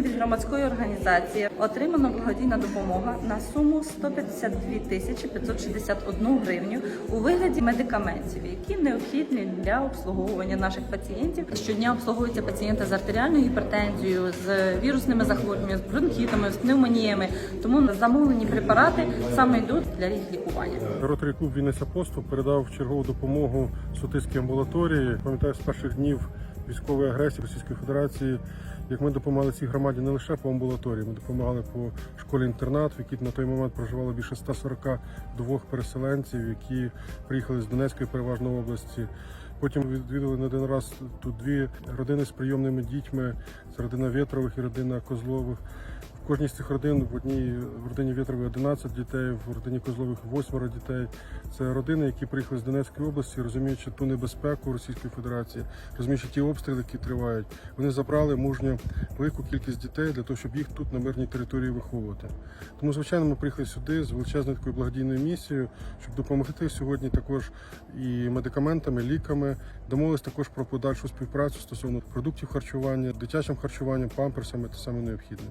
Від громадської організації отримано благодійна допомога на суму 152 тисячі 561 гривню у вигляді медикаментів, які необхідні для обслуговування наших пацієнтів. Щодня обслуговуються пацієнти з артеріальною гіпертензією, з вірусними захворюваннями, з бронхітами, з пневмоніями. Тому замовлені препарати саме йдуть для їх лікування. Ротарі клуб Вінниця Посту передав чергову допомогу Сутиській амбулаторії. Пам'ятаю з перших днів військової агресії Російської Федерації, як ми допомагали цій громаді не лише по амбулаторії, ми допомагали по школі-інтернат, в якій на той момент проживало більше 142 переселенців, які приїхали з Донецької переважно області. Потім відвідали не один раз тут дві родини з прийомними дітьми. Це родина Вєтрових і родина Козлових. Кожній з цих родин в одній в родині Вєтрових 11 дітей, в родині Козлових 8 дітей. Це родини, які приїхали з Донецької області, розуміючи ту небезпеку Російської Федерації, розуміючи ті обстріли, які тривають. Вони забрали мужньо велику кількість дітей для того, щоб їх тут на мирній території виховувати. Тому, звичайно, ми приїхали сюди з величезною такою благодійною місією, щоб допомогти сьогодні також і медикаментами, ліками. Домовились також про подальшу співпрацю стосовно продуктів харчування, дитячим харчуванням, памперсами та саме необхідним.